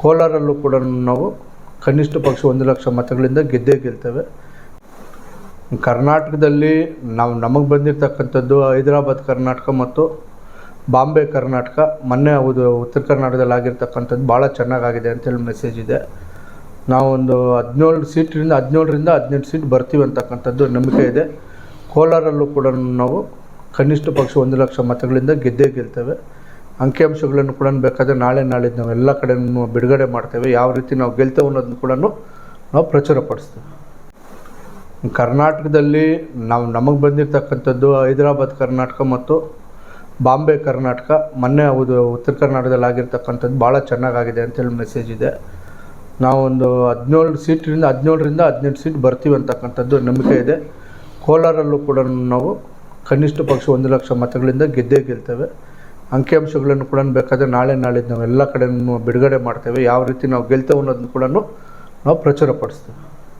ಕೋಲಾರಲ್ಲೂ ಕೂಡ ನಾವು ಕನಿಷ್ಠ ಪಕ್ಷ ಒಂದು ಲಕ್ಷ ಮತಗಳಿಂದ ಗೆದ್ದೇ ಗೆಲ್ತೇವೆ. ಕರ್ನಾಟಕದಲ್ಲಿ ನಾವು ನಮಗೆ ಬಂದಿರತಕ್ಕಂಥದ್ದು ಹೈದರಾಬಾದ್ ಕರ್ನಾಟಕ ಮತ್ತು ಬಾಂಬೆ ಕರ್ನಾಟಕ. ಮೊನ್ನೆ ಹೌದು, ಉತ್ತರ ಕರ್ನಾಟಕದಲ್ಲಿ ಆಗಿರ್ತಕ್ಕಂಥದ್ದು ಭಾಳ ಚೆನ್ನಾಗಾಗಿದೆ ಅಂತೇಳಿ ಮೆಸೇಜ್ ಇದೆ. ನಾವೊಂದು ಹದಿನೇಳು ಸೀಟ್ರಿಂದ, ಹದಿನೇಳರಿಂದ ಹದಿನೆಂಟು ಸೀಟ್ ಬರ್ತೀವಿ ಅಂತಕ್ಕಂಥದ್ದು ನಂಬಿಕೆ ಇದೆ. ಕೋಲಾರಲ್ಲೂ ಕೂಡ ನಾವು ಕನಿಷ್ಠ ಪಕ್ಷ ಒಂದು ಲಕ್ಷ ಮತಗಳಿಂದ ಗೆದ್ದೇ ಗೆಲ್ತೇವೆ. ಅಂಕಿಅಂಶಗಳನ್ನು ಕೂಡ ಬೇಕಾದರೆ ನಾಳೆ ನಾಳೆ ನಾವು ಎಲ್ಲ ಕಡೆ ಬಿಡುಗಡೆ ಮಾಡ್ತೇವೆ. ಯಾವ ರೀತಿ ನಾವು ಗೆಲ್ತೇವೆ ಅನ್ನೋದನ್ನು ಕೂಡ ನಾವು ಪ್ರಚುರಪಡಿಸ್ತೇವೆ ಕರ್ನಾಟಕದಲ್ಲಿ ನಾವು ನಮಗೆ ಬಂದಿರತಕ್ಕಂಥದ್ದು ಹೈದರಾಬಾದ್ ಕರ್ನಾಟಕ ಮತ್ತು ಬಾಂಬೆ ಕರ್ನಾಟಕ. ಮೊನ್ನೆ ಹೌದು ಉತ್ತರ ಕರ್ನಾಟಕದಲ್ಲಿ ಆಗಿರ್ತಕ್ಕಂಥದ್ದು ಭಾಳ ಚೆನ್ನಾಗಾಗಿದೆ ಅಂತೇಳಿ ಮೆಸೇಜ್ ಇದೆ. ನಾವೊಂದು ಹದಿನೇಳು ಸೀಟ್ರಿಂದ ಹದಿನೇಳರಿಂದ ಹದಿನೆಂಟು ಸೀಟ್ ಬರ್ತೀವಿ ಅಂತಕ್ಕಂಥದ್ದು ನಂಬಿಕೆ ಇದೆ. ಕೋಲಾರಲ್ಲೂ ಕೂಡ ನಾವು ಕನಿಷ್ಠ ಪಕ್ಷ ಒಂದು ಲಕ್ಷ ಮತಗಳಿಂದ ಗೆದ್ದೇ ಗೆಲ್ತೇವೆ. ಅಂಕಿಅಂಶಗಳನ್ನು ಕೂಡ ಬೇಕಾದರೆ ನಾಳೆ ನಾಳೆ ನಾವು ಎಲ್ಲ ಕಡೆನೂ ಬಿಡುಗಡೆ ಮಾಡ್ತೇವೆ. ಯಾವ ರೀತಿ ನಾವು ಗೆಲ್ತೇವೆ ಅನ್ನೋದನ್ನು ಕೂಡ ನಾವು ಪ್ರಚುರಪಡಿಸ್ತೇವೆ.